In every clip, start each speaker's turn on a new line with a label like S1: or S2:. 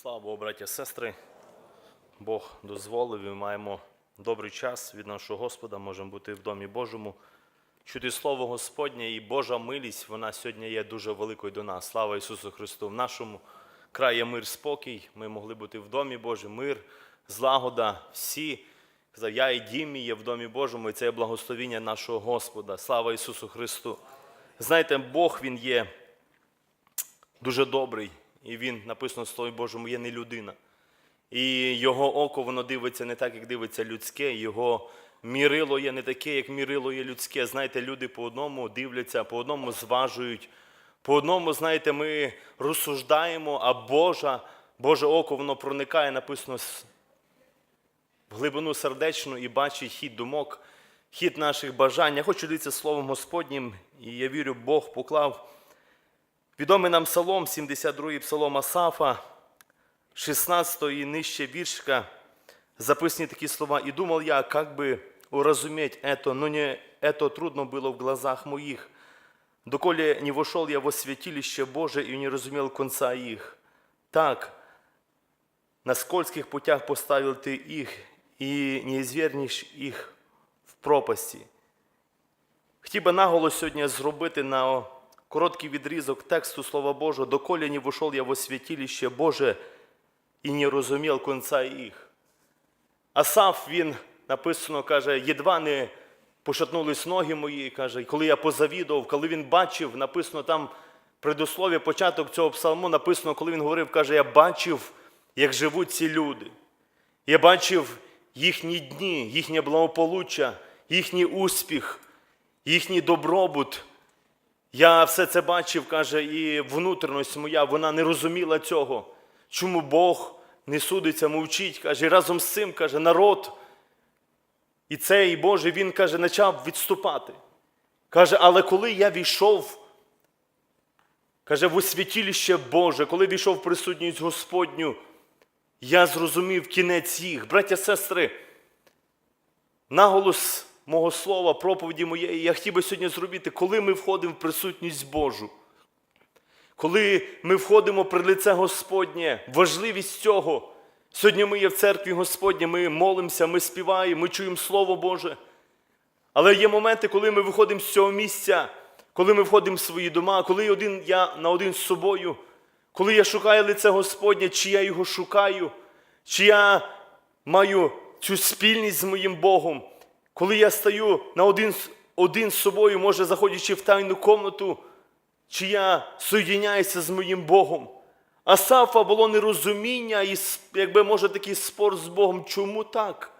S1: Слава Богу, браття сестри. Бог дозволив, і маємо добрий час від нашого Господа, можемо бути в домі Божому. Чути Слово Господнє і Божа милість, вона сьогодні є дуже великою до нас. Слава Ісусу Христу! В нашому краї мир, спокій. Ми могли бути в домі Божому, мир, злагода, всі. Казав, я і дім є в домі Божому, і це є благословіння нашого Господа. Слава Ісусу Христу! Знаєте, Бог Він є дуже добрий, і він написано в Слові Божому є не людина. І його око воно дивиться не так, як дивиться людське, його мірило є не таке, як мірило є людське. Знаєте, люди по одному дивляться, по одному зважують, по одному, знаєте, ми розсуждаємо, а Божа, Боже око воно проникає, написано в глибину сердечну і бачить хід думок, хід наших бажань. Я хочу дивитися Словом Господнім, і я вірю, Бог поклав Відомий нам псалом, 72-й псалом Асафа, 16 і нижче віршка, записані такі слова. «И думал я, как бы уразуметь это, но не это трудно было в глазах моих, доколе не вошел я во святилище Божие и не разумел конца их. Так, на скользких путях поставил ты их, и не извернешь их в пропасті. Хотів би наголос сьогодні зробити на короткий відрізок тексту Слова Божого, доколе не вошел я во святилище Боже і не розумів конца їх. Асаф, він написано, каже, єдва не пошатнулись ноги мої, каже, коли я позавідував, коли він бачив, написано там предуслов'я, початок цього псалму, написано, коли він говорив, каже, я бачив, як живуть ці люди. Я бачив їхні дні, їхнє благополуччя, їхній успіх, їхній добробут. Я все це бачив, каже, і внутрішність моя, вона не розуміла цього. Чому Бог не судиться, мовчить, каже, і разом з цим, каже, народ. І цей Боже, він каже, почав відступати. Каже, але коли я війшов, каже, в освятіліще Боже, коли війшов в присутність Господню, я зрозумів кінець їх. Браття, сестри, наголос мого слова, проповіді моєї, я хотів би сьогодні зробити, коли ми входимо в присутність Божу. Коли ми входимо при лице Господнє, важливість цього. Сьогодні ми є в церкві Господнє, ми молимося, ми співаємо, ми чуємо Слово Боже. Але є моменти, коли ми виходимо з цього місця, коли ми входимо в свої дома, коли один, я на один з собою, коли я шукаю лице Господнє, чи я його шукаю, чи я маю цю спільність з моїм Богом, коли я стаю на один, один з собою, може, заходячи в тайну комнату, чи я соєдиняюся з моїм Богом. Асафа було нерозуміння і, якби може такий спор з Богом. Чому так?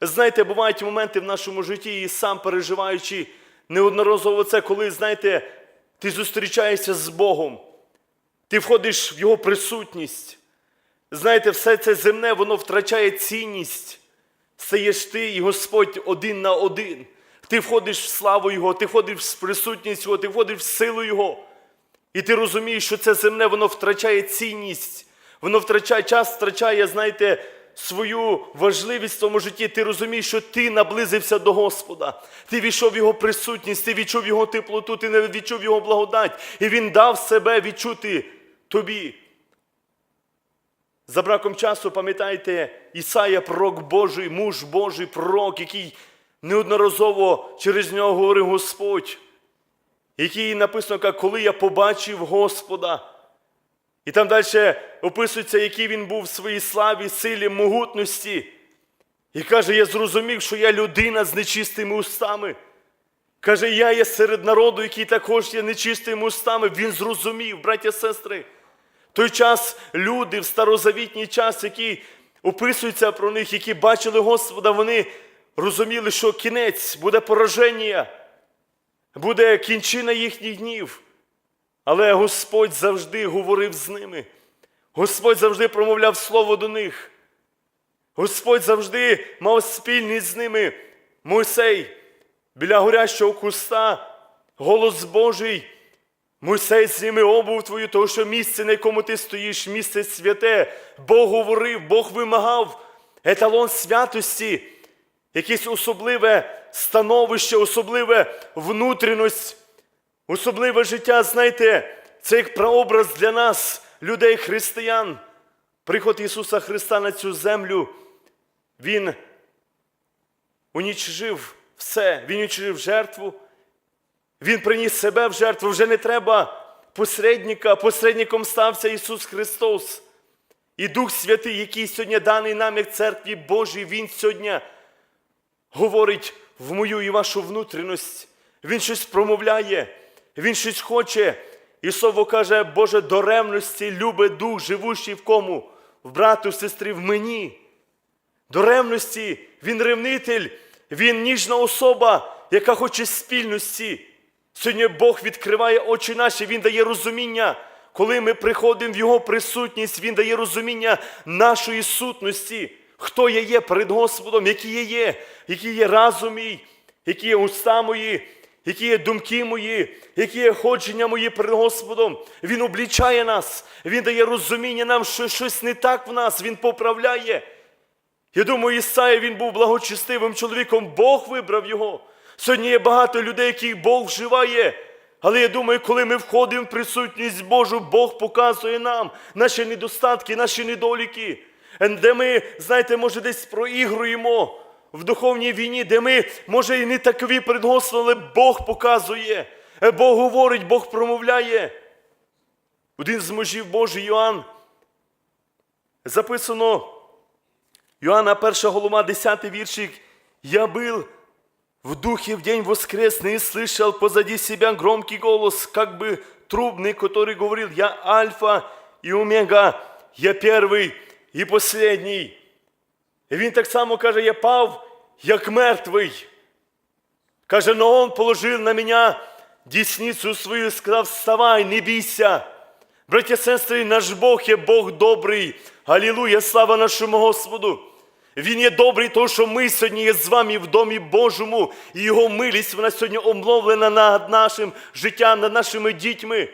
S1: Знаєте, бувають моменти в нашому житті, і сам переживаючи неодноразово це, коли, знаєте, ти зустрічаєшся з Богом, ти входиш в Його присутність. Знаєте, все це земне, воно втрачає цінність. Стаєш ти і Господь один на один. Ти входиш в славу Його, ти входиш в присутність Його, ти входиш в силу Його. І ти розумієш, що це земне, воно втрачає цінність, воно втрачає час, втрачає, знаєте, свою важливість в тому житті. Ти розумієш, що ти наблизився до Господа. Ти війшов в Його присутність, ти відчув Його теплоту, ти не відчув Його благодать. І Він дав себе відчути тобі. За браком часу, пам'ятаєте, Ісая, пророк Божий, муж Божий, пророк, який неодноразово через нього говорив Господь який написано, як коли я побачив Господа. І там далі описується, який він був в своїй славі, силі, могутності. І каже, я зрозумів, що я людина з нечистими устами. Каже, я є серед народу, який також є нечистими устами. Він зрозумів, браття сестри. Той час люди в старозавітній час, які описуються про них, які бачили Господа, вони розуміли, що кінець буде пораження буде кінчина їхніх днів. Але Господь завжди говорив з ними. Господь завжди промовляв слово до них. Господь завжди мав спільність з ними. Мойсей біля горящого куста, голос Божий. Мойсей, зніми обув твою, тому що місце, на якому ти стоїш, місце святе. Бог говорив, Бог вимагав еталон святості якесь особливе становище, особливе внутрішність, особливе життя, знаєте, це як прообраз для нас, людей християн. Приход Ісуса Христа на цю землю, Він унічижив все, Він унічижив жертву, Він приніс себе в жертву, вже не треба посередника, посередником стався Ісус Христос. І Дух Святий, який сьогодні даний нам, як церкві Божій, Він сьогодні говорить в мою і вашу внутрішність. Він щось промовляє, Він щось хоче. І слово каже, Боже, до ревності любить дух, живущий в кому? В брату, в сестрі, в мені. До ревності Він ревнитель, Він ніжна особа, яка хоче спільності. Сьогодні Бог відкриває очі наші, Він дає розуміння. Коли ми приходимо в Його присутність, Він дає розуміння нашої сутності, хто я є перед Господом, який я є, який є разум мій, які є уста мої, які є думки мої, які є ходження мої перед Господом. Він облічає нас, Він дає розуміння нам, що щось не так в нас, Він поправляє. Я думаю, Ісая він був благочестивим чоловіком, Бог вибрав його. Сьогодні є багато людей, яких Бог вживає. Але я думаю, коли ми входимо в присутність Божу, Бог показує нам наші недостатки, наші недоліки, де ми, знаєте, може, десь проігруємо в духовній війні, де ми, може, і не такові перед Господом, але Бог показує, Бог говорить, Бог промовляє. Один з мужів Божий Йоанн записано. Иоанна 1 глава, 10 віршик. «Я был в духе в день воскресный и слышал позади себя громкий голос, как бы трубный, который говорил, «Я Альфа и Омега, я первый і последній». І він так само каже, я пав, як мертвий. Каже, но он положил на меня десницу свою і сказав, вставай, не бійся. Браття, сестри, наш Бог є Бог добрий. Алілуя, слава нашому Господу. Він є добрий, тому що ми сьогодні є з вами в домі Божому, і Його милість вона сьогодні омловлена над нашим життям, над нашими дітьми.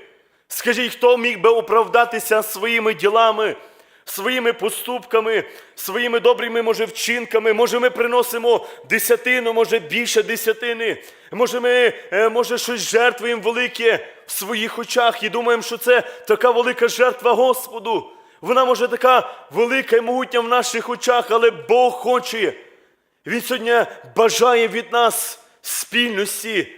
S1: Скажіть, хто міг би оправдатися своїми ділами, своїми поступками, своїми добрими, може, вчинками? Може, ми приносимо десятину, може більше десятини, може, ми е, може, щось жертвуємо велике в своїх очах і думаємо, що це така велика жертва Господу. Вона може така велика і могутня в наших очах, але Бог хоче. Він сьогодні бажає від нас спільності.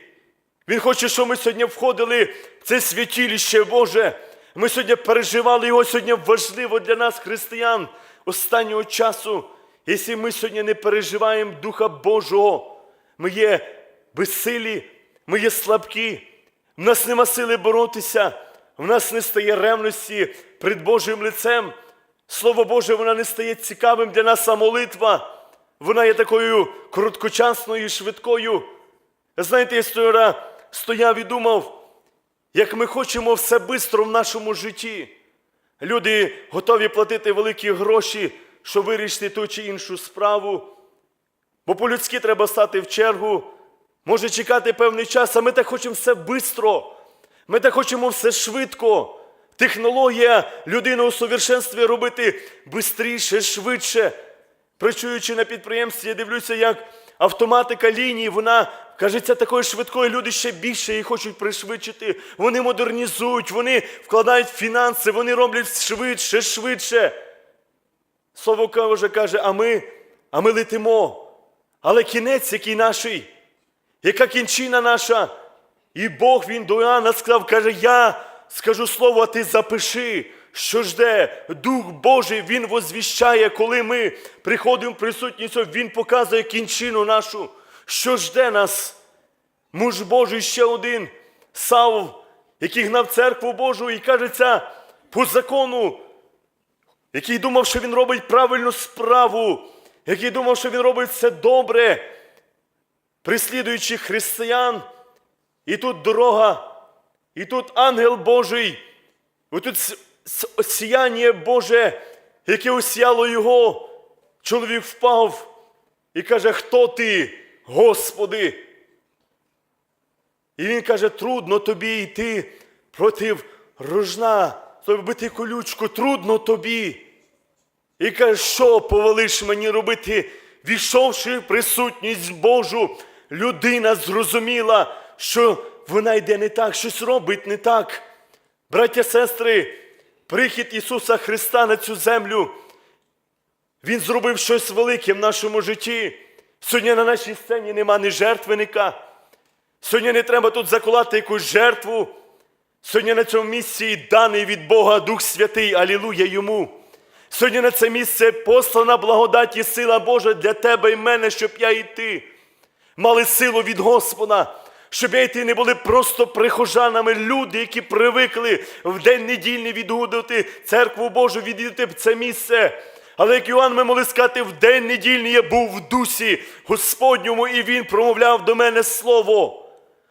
S1: Він хоче, щоб ми сьогодні входили в це святіліще Боже. Ми сьогодні переживали його сьогодні важливо для нас, християн, останнього часу. Якщо ми сьогодні не переживаємо Духа Божого, ми є безсилі, ми є слабкі, в нас нема сили боротися, в нас не стає ревності перед Божим лицем. Слово Боже, вона не стає цікавим для нас, а молитва. Вона є такою короткочасною швидкою. Знаєте, я стояра стояв і думав, як ми хочемо все швидко в нашому житті. Люди готові платити великі гроші, щоб вирішити ту чи іншу справу. Бо по-людськи треба стати в чергу, може чекати певний час, а ми так хочемо все швидко. Ми так хочемо все швидко. Технологія людину у совершенстві робити швидше, швидше. Працюючи на підприємстві, я дивлюся, як автоматика лінії, вона кажеться такою швидкою, люди ще більше її хочуть пришвидшити. Вони модернізують, вони вкладають фінанси, вони роблять швидше, швидше. Слово каже, каже, а ми, а ми летимо. Але кінець, який наший, яка кінчина наша? І Бог він до Іоанна сказав, каже, я скажу слово, а ти запиши, що жде. Дух Божий Він возвіщає, коли ми приходимо в присутність, Він показує кінчину нашу, що жде нас. Муж Божий ще один, Савл, який гнав церкву Божу і кажеться, по закону, який думав, що він робить правильну справу, який думав, що він робить все добре, прислідуючи християн. І тут дорога, і тут ангел Божий, і тут сіяння Боже, яке осіяло його. Чоловік впав і каже, хто ти, Господи? І він каже, трудно тобі йти проти рожна, тобі бити колючку, трудно тобі. І каже, що повелиш мені робити, війшовши в присутність Божу, людина зрозуміла, що вона йде не так, щось робить не так. Браття, сестри, прихід Ісуса Христа на цю землю. Він зробив щось велике в нашому житті. Сьогодні на нашій сцені нема ні жертвенника. Сьогодні не треба тут заколати якусь жертву. Сьогодні на цьому місці даний від Бога Дух Святий, Алілуя йому. Сьогодні на це місце послана благодать і сила Божа для тебе і мене, щоб я і ти мали силу від Господа, щоб я не були просто прихожанами, люди, які привикли в день недільний відгудувати церкву Божу, відвідати це місце. Але як Іоанн ми могли сказати, в день недільний я був в дусі Господньому, і він промовляв до мене слово.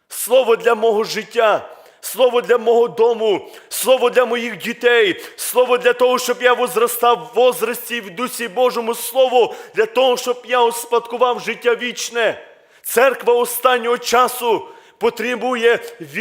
S1: Слово для мого життя, слово для мого дому, слово для моїх дітей, слово для того, щоб я возростав в возрасті в дусі Божому, слово для того, щоб я успадкував життя вічне. Церква останнього часу потребує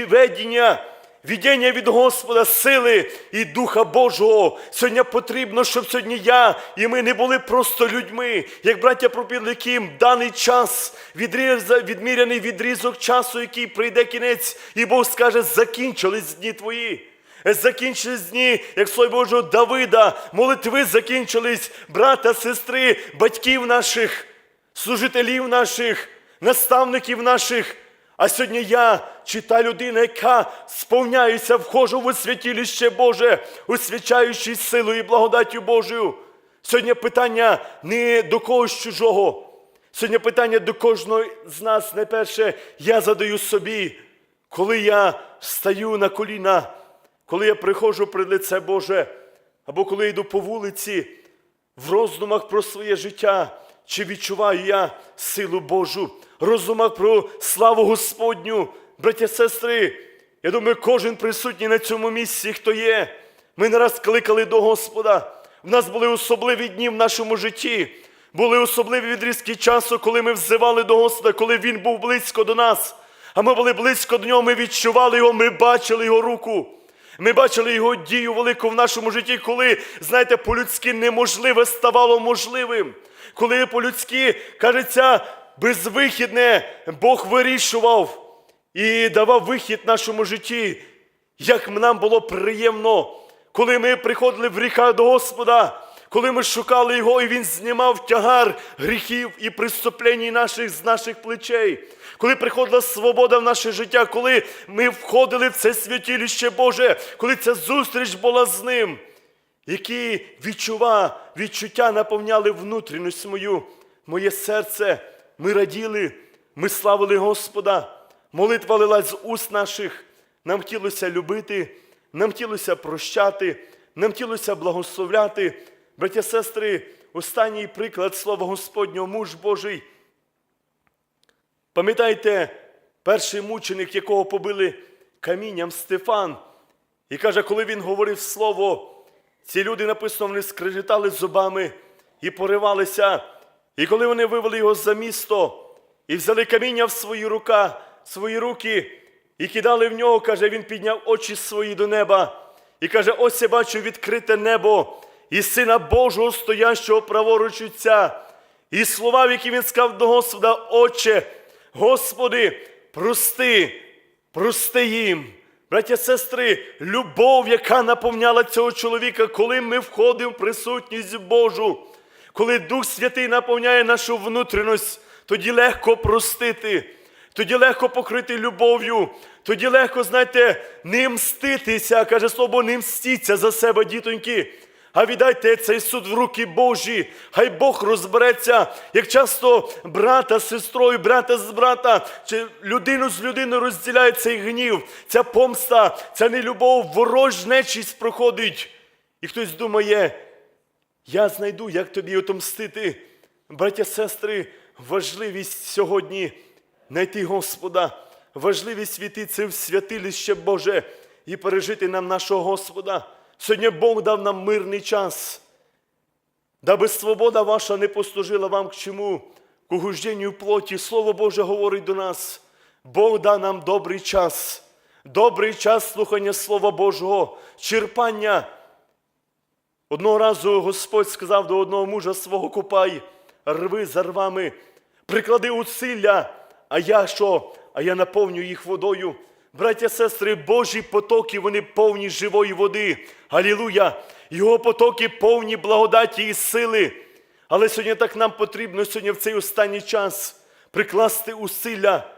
S1: ведення, віддення від Господа, сили і Духа Божого. Сьогодні потрібно, щоб сьогодні я і ми не були просто людьми, як браття пропідники, їм даний час, відміряний відрізок часу, який прийде кінець, і Бог скаже, закінчились дні твої. Закінчились дні, як слово Божого Давида, молитви закінчились, брата, сестри, батьків наших, служителів наших, наставників наших. А сьогодні я, чи та людина, яка сповняється, вхожу в святіліще Боже, усвячаючись силою і благодаттю Божою. Сьогодні питання не до когось чужого. Сьогодні питання до кожного з нас, найперше, я задаю собі, коли я стаю на коліна, коли я приходжу при лице Боже, або коли йду по вулиці, в роздумах про своє життя, чи відчуваю я силу Божу, роздумах про славу Господню, браття, сестри. Я думаю, кожен присутній на цьому місці, хто є. Ми не раз кликали до Господа. В нас були особливі дні в нашому житті. Були особливі відрізки часу, коли ми взивали до Господа, коли Він був близько до нас. А ми були близько до нього, ми відчували його, ми бачили його руку. Ми бачили його дію велику в нашому житті, коли, знаєте, по-людськи неможливе ставало можливим. Коли по-людськи, кажеться, безвихідне Бог вирішував і давав вихід нашому житті. Як нам було приємно, коли ми приходили в гріха до Господа, коли ми шукали Його, і Він знімав тягар гріхів і преступлень наших з наших плечей. Коли приходила свобода в наше життя, коли ми входили в це святіліще Боже, коли ця зустріч була з Ним, які відчува, відчуття наповняли внутрішність мою, моє серце, ми раділи, ми славили Господа, молитва лилась з уст наших, нам хотілося любити, нам хотілося прощати, нам хотілося благословляти. Браття, сестри, останній приклад слова Господнього, муж Божий. Пам'ятаєте, перший мученик, якого побили камінням Стефан, і каже, коли він говорив слово, ці люди написано, вони скрежетали зубами і поривалися. І коли вони вивели його за місто і взяли каміння в свої рука, свої руки і кидали в нього, каже, він підняв очі свої до неба і каже: ось я бачу відкрите небо і Сина Божого, стоящого праворуч Отця. І слова, в які він сказав до Господа, Отче, Господи, прости, прости їм. Браття, сестри, любов, яка наповняла цього чоловіка, коли ми входимо в присутність Божу, коли Дух Святий наповняє нашу внутрішність, тоді легко простити, тоді легко покрити любов'ю, тоді легко, знаєте, не мститися, каже слово, не мстіться за себе, дітоньки. А віддайте цей суд в руки Божі, хай Бог розбереться, як часто брата з сестрою, брата з брата, чи людину з людиною розділяє цей гнів, ця помста, ця нелюбов, ворожнечість проходить. І хтось думає, я знайду, як тобі отомстити. Браття, сестри, важливість сьогодні знайти Господа, важливість світитися в святилище Боже і пережити нам нашого Господа. Сьогодні Бог дав нам мирний час, даби свобода ваша не послужила вам к чому, к угожденню плоті. Слово Боже говорить до нас. Бог дав нам добрий час, добрий час слухання Слова Божого, черпання. Одного разу Господь сказав до одного мужа свого купай, рви за рвами, приклади усилля, а я що? А я наповню їх водою. Браття, сестри, Божі потоки, вони повні живої води. Алілуя! Його потоки повні благодаті і сили. Але сьогодні так нам потрібно сьогодні в цей останній час прикласти усилля.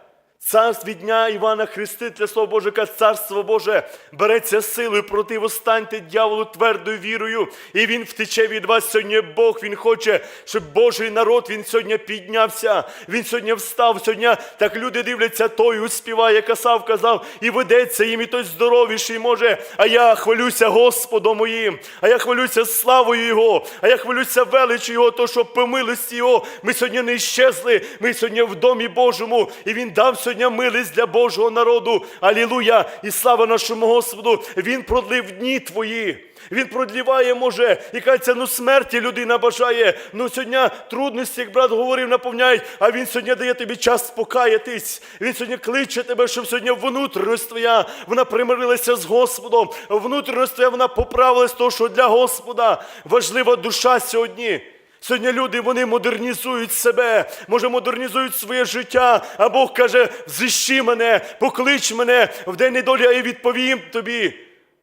S1: Царств від дня Івана Хрестителя, Слово Боже, каже, царство Боже береться силою, противостаньте дьяволу твердою вірою, і він втече від вас сьогодні. Бог він хоче, щоб Божий народ він сьогодні піднявся. Він сьогодні встав. Сьогодні так люди дивляться, той успіває, касав, казав, і ведеться їм, і той здоровіший може. А я хвалюся Господом моїм, а я хвалюся славою Його, а я хвалюся величю Його, то що по Його ми сьогодні не щезли. Ми сьогодні в домі Божому, і Він дав сьогодні милість для Божого народу. Алілуя! І слава нашому Господу! Він продлив дні твої. Він продліває, може, і кажеться, ну смерті людина бажає. Ну сьогодні трудності, як брат говорив, наповняють, а він сьогодні дає тобі час спокаятись. Він сьогодні кличе тебе, щоб сьогодні внутрішність твоя, вона примирилася з Господом. Внутрішність твоя, вона поправилась, того, що для Господа важлива душа сьогодні. Сьогодні люди вони модернізують себе, може модернізують своє життя, а Бог каже: зищи мене, поклич мене в день недолі, я відповім тобі.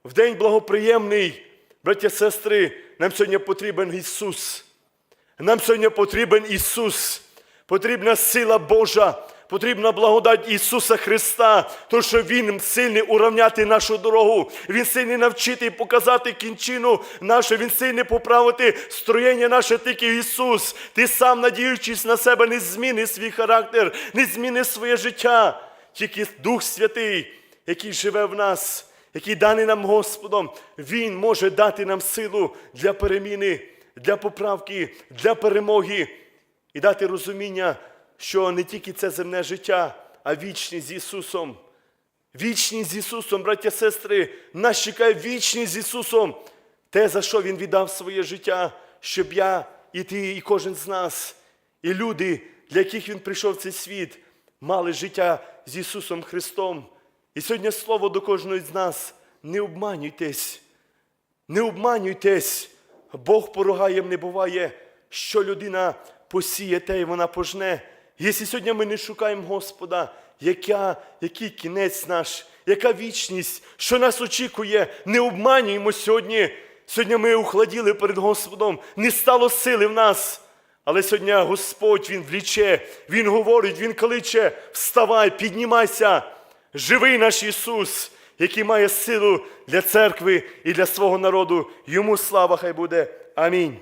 S1: В день благоприємний, браття, сестри, нам сьогодні потрібен Ісус. Нам сьогодні потрібен Ісус, потрібна сила Божа, потрібна благодать Ісуса Христа, то що Він сильний уравняти нашу дорогу, Він сильний навчити і показати кінчину нашу, Він сильний поправити строєння наше тільки Ісус. Ти сам, надіючись на себе, не зміни свій характер, не зміни своє життя. Тільки Дух Святий, який живе в нас, який даний нам Господом, Він може дати нам силу для переміни, для поправки, для перемоги і дати розуміння, що не тільки це земне життя, а вічність з Ісусом. Вічність з Ісусом, браття, сестри, нас чекає вічність з Ісусом. Те, за що Він віддав своє життя, щоб я, і ти, і кожен з нас, і люди, для яких Він прийшов в цей світ, мали життя з Ісусом Христом. І сьогодні слово до кожного з нас: не обманюйтесь, не обманюйтесь. Бог поругаєм не буває, що людина посіє, те й вона пожне. Якщо сьогодні ми не шукаємо Господа, яка, який кінець наш, яка вічність, що нас очікує, не обманюємо сьогодні. Сьогодні ми ухладіли перед Господом, не стало сили в нас. Але сьогодні Господь Він вліче, Він говорить, Він кличе, вставай, піднімайся, живий наш Ісус, який має силу для церкви і для свого народу. Йому слава хай буде. Амінь.